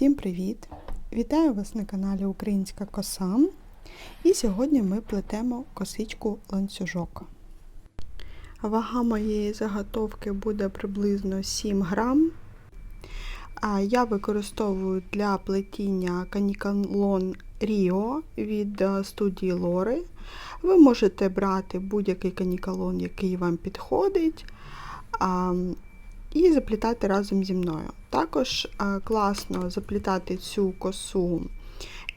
Всім привіт! Вітаю вас на каналі Українська коса. І сьогодні ми плетемо косичку ланцюжок. Вага моєї заготовки буде приблизно 7 грам. Я використовую для плетіння канікалон Ріо від е, студії Лори. Ви можете брати будь-який канікалон, який вам підходить і заплітати разом зі мною. Також е, класно заплітати цю косу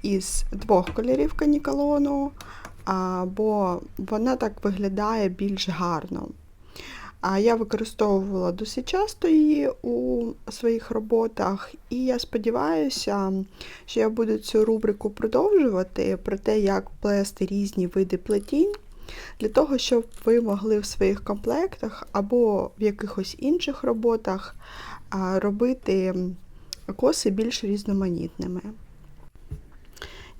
із двох кольорів канікалону, бо вона так виглядає більш гарно. Я використовувала досить часто її у своїх роботах, і я сподіваюся, що я буду цю рубрику продовжувати про те, як плести різні види плетінь для того, щоб ви могли в своїх комплектах або в якихось інших роботах робити коси більш різноманітними.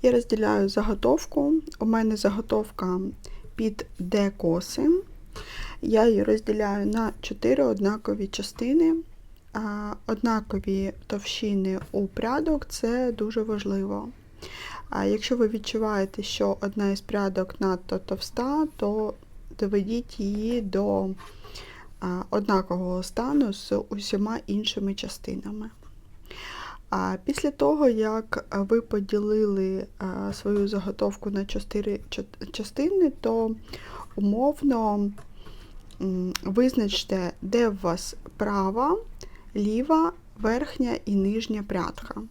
Я розділяю заготовку. У мене заготовка під D-коси. Я її розділяю на 4 однакові частини. Однакові товщини у прядок це дуже важливо. А якщо ви відчуваєте, що одна із прядок надто товста, то доведіть її до однакового стану з усіма іншими частинами. А Після того, як ви поділили свою заготовку на 4 частини, то умовно визначте, де у вас права, ліва, верхня і нижня прядка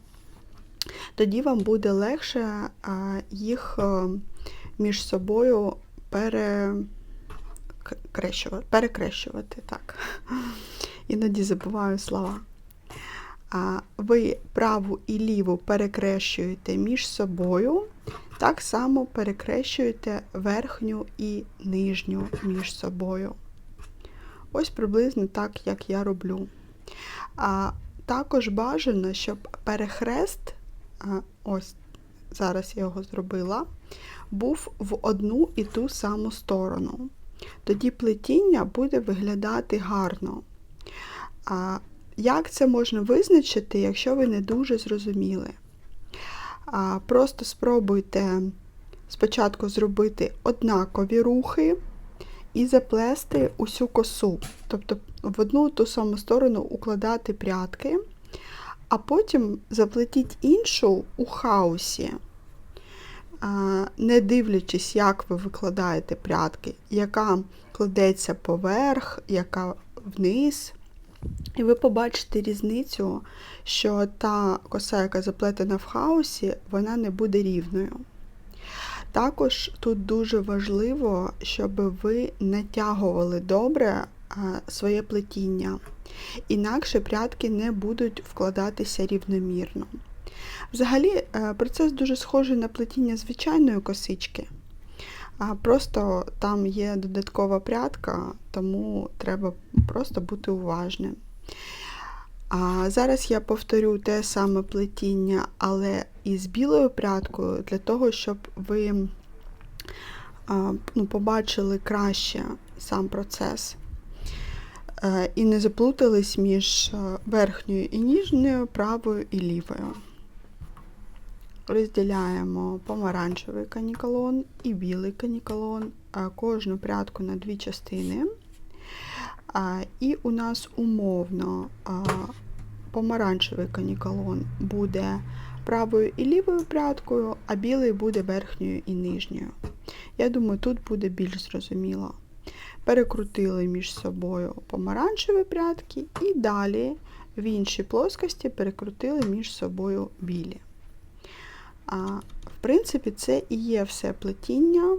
тоді вам буде легше їх е, між собою перекрещувати. Перекрещувати. так. Іноді забуваю слова. Ви праву і ліву перекрещуєте між собою, так само перекрещуєте верхню і нижню між собою. Ось приблизно так, як я роблю. А Також бажано, щоб перехрест ось зараз я його зробила, був в одну і ту саму сторону. Тоді плетіння буде виглядати гарно. А Як це можна визначити, якщо ви не дуже зрозуміли? А Просто спробуйте спочатку зробити однакові рухи і заплести усю косу, тобто в одну ту саму сторону укладати прядки а потім заплетіть іншу у хаосі, не дивлячись, як ви викладаєте прядки, яка кладеться поверх, яка вниз. І ви побачите різницю, що та коса, яка заплетена в хаосі, вона не буде рівною. Також тут дуже важливо, щоб ви натягували добре своє плетіння інакше прядки не будуть вкладатися рівномірно. Взагалі, е, процес дуже схожий на плетіння звичайної косички, просто там є додаткова прядка, тому треба просто бути уважним. А Зараз я повторю те саме плетіння, але із білою прядкою, для того, щоб ви ну, побачили краще сам процес. Е, і не заплутались між е, верхньою і ніжньою, правою і лівою. Розділяємо помаранчевий канікалон і білий канікалон, кожну прядку на дві частини. І у нас умовно помаранчевий канікалон буде правою і лівою прядкою, а білий буде верхньою і нижньою. Я думаю, тут буде більш зрозуміло перекрутили між собою помаранчеві прядки і далі в іншій плоскості перекрутили між собою білі. В принципі, це і є все плетіння.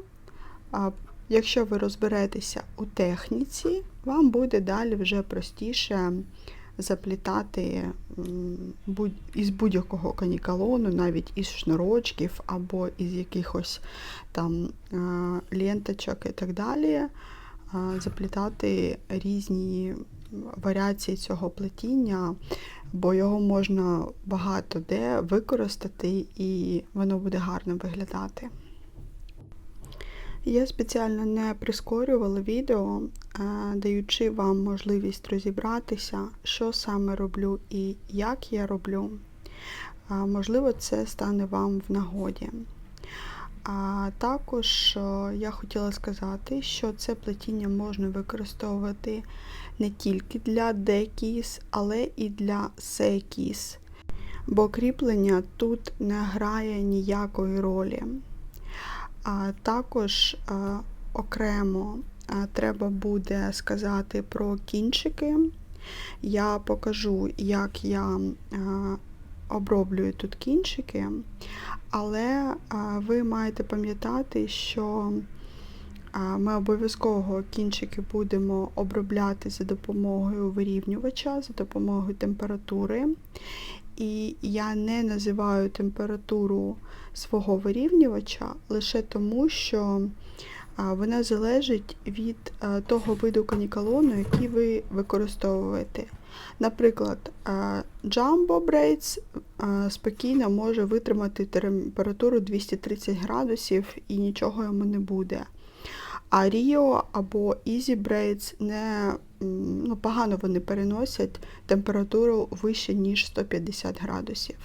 Якщо ви розберетеся у техніці, вам буде далі вже простіше заплітати із будь-якого канікалону, навіть із шнурочків або із якихось там ленточок і так далі заплітати різні варіації цього плетіння, бо його можна багато де використати і воно буде гарно виглядати. Я спеціально не прискорювала відео, даючи вам можливість розібратися, що саме роблю і як я роблю. можливо, це стане вам в нагоді. А також я хотіла сказати, що це плетіння можна використовувати не тільки для декіс, але і для секіс, бо кріплення тут не грає ніякої ролі. А також окремо треба буде сказати про кінчики. Я покажу, як я оброблюю тут кінчики, але ви маєте пам'ятати, що ми обов'язково кінчики будемо обробляти за допомогою вирівнювача, за допомогою температури. І я не називаю температуру свого вирівнювача лише тому, що вона залежить від того виду канікалону, який ви використовуєте. Наприклад, Jumbo Braids спокійно може витримати температуру 230 градусів і нічого йому не буде. А Rio або Easy Braids не ну, погано вони переносять температуру вище, ніж 150 градусів.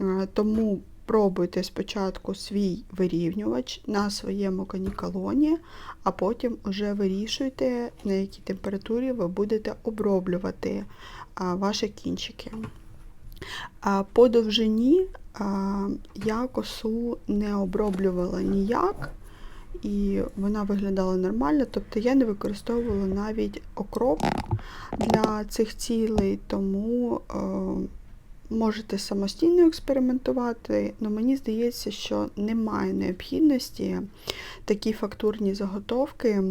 Е, Тому пробуйте спочатку свій вирівнювач на своєму канікалоні, а потім вже вирішуйте, на якій температурі ви будете оброблювати ваші кінчики. По довжині я косу не оброблювала ніяк, і вона виглядала нормально, тобто я не використовувала навіть окроп для цих цілей, тому е, можете самостійно експериментувати, але мені здається, що немає необхідності такі фактурні заготовки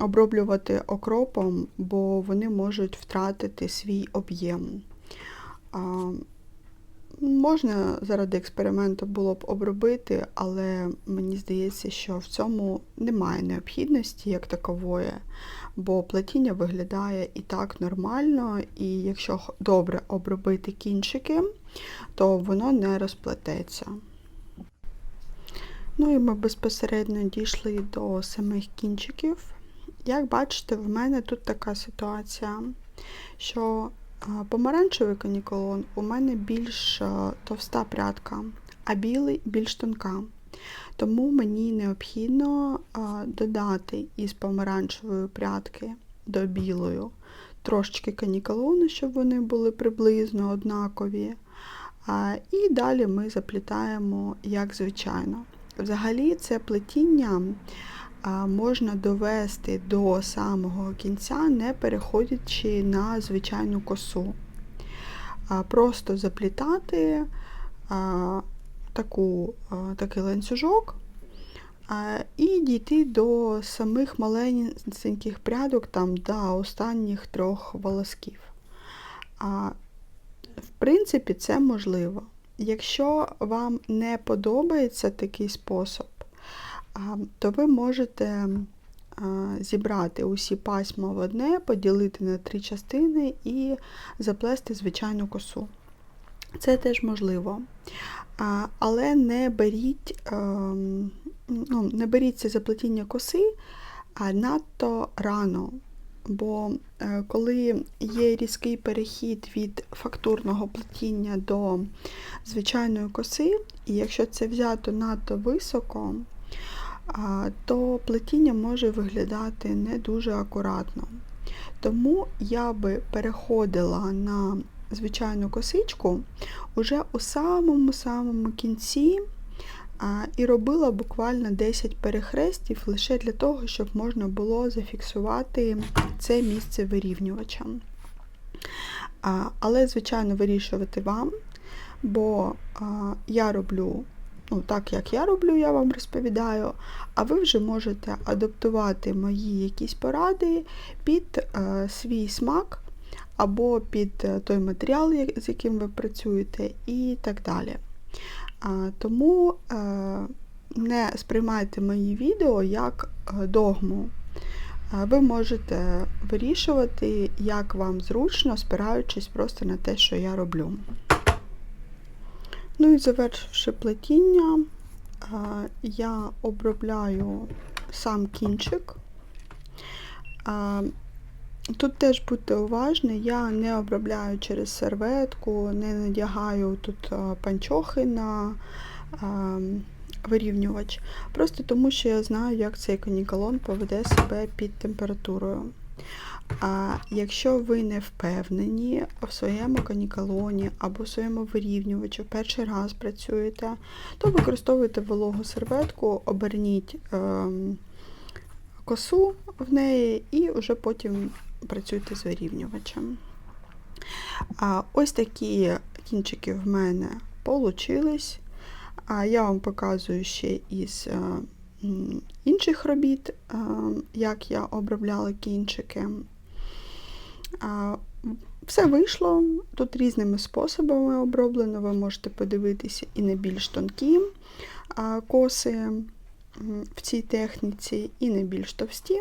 оброблювати окропом, бо вони можуть втратити свій об'єм. Можна заради експерименту було б обробити, але мені здається, що в цьому немає необхідності як такової, бо плетіння виглядає і так нормально, і якщо добре обробити кінчики, то воно не розплететься. Ну і ми безпосередньо дійшли до самих кінчиків. Як бачите, в мене тут така ситуація, що Помаранчевий каніколон у мене більш товста прядка, а білий більш тонка. Тому мені необхідно додати із помаранчевої прядки до білої трошечки каніколону, щоб вони були приблизно однакові. І далі ми заплітаємо як звичайно. Взагалі, це плетіння можна довести до самого кінця, не переходячи на звичайну косу. Просто заплітати таку, такий ланцюжок і дійти до самих маленьких прядок, там до останніх трьох волосків. В принципі, це можливо. Якщо вам не подобається такий спосіб, то ви можете зібрати усі пасьма в одне, поділити на три частини і заплести звичайну косу. Це теж можливо. Але не беріть, ну, не беріть це заплетіння коси надто рано. Бо е, коли є різкий перехід від фактурного плетіння до звичайної коси, і якщо це взято надто високо, то плетіння може виглядати не дуже акуратно. Тому я би переходила на звичайну косичку уже у самому-самому кінці і робила буквально 10 перехрестів лише для того, щоб можна було зафіксувати це місце вирівнювача. Але, звичайно, вирішувати вам, бо я роблю ну, так, як я роблю, я вам розповідаю, а ви вже можете адаптувати мої якісь поради під е, свій смак або під е, той матеріал, з яким ви працюєте, і так далі. А, тому е, не сприймайте мої відео як е, догму. Е, Ви можете вирішувати, як вам зручно, спираючись просто на те, що я роблю. Ну і завершивши плетіння, е, я обробляю сам кінчик. Е, Тут теж будьте уважні, я не обробляю через серветку, не надягаю тут панчохи на вирівнювач, просто тому що я знаю, як цей канікалон поведе себе під температурою. А якщо ви не впевнені в своєму канікалоні або в своєму вирівнювачі, перший раз працюєте, то використовуйте вологу серветку, оберніть ем, косу в неї і вже потім працюйте з вирівнювачем. А ось такі кінчики в мене получились. А я вам показую ще із е, інших робіт, е, як я обробляла кінчики. Все вийшло. Тут різними способами оброблено. Ви можете подивитися і на більш тонкі коси в цій техніці, і на більш товсті.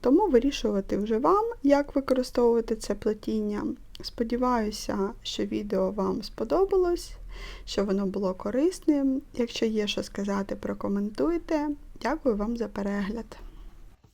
Тому вирішувати вже вам, як використовувати це плетіння. Сподіваюся, що відео вам сподобалось, що воно було корисним. Якщо є що сказати, прокоментуйте. Дякую вам за перегляд.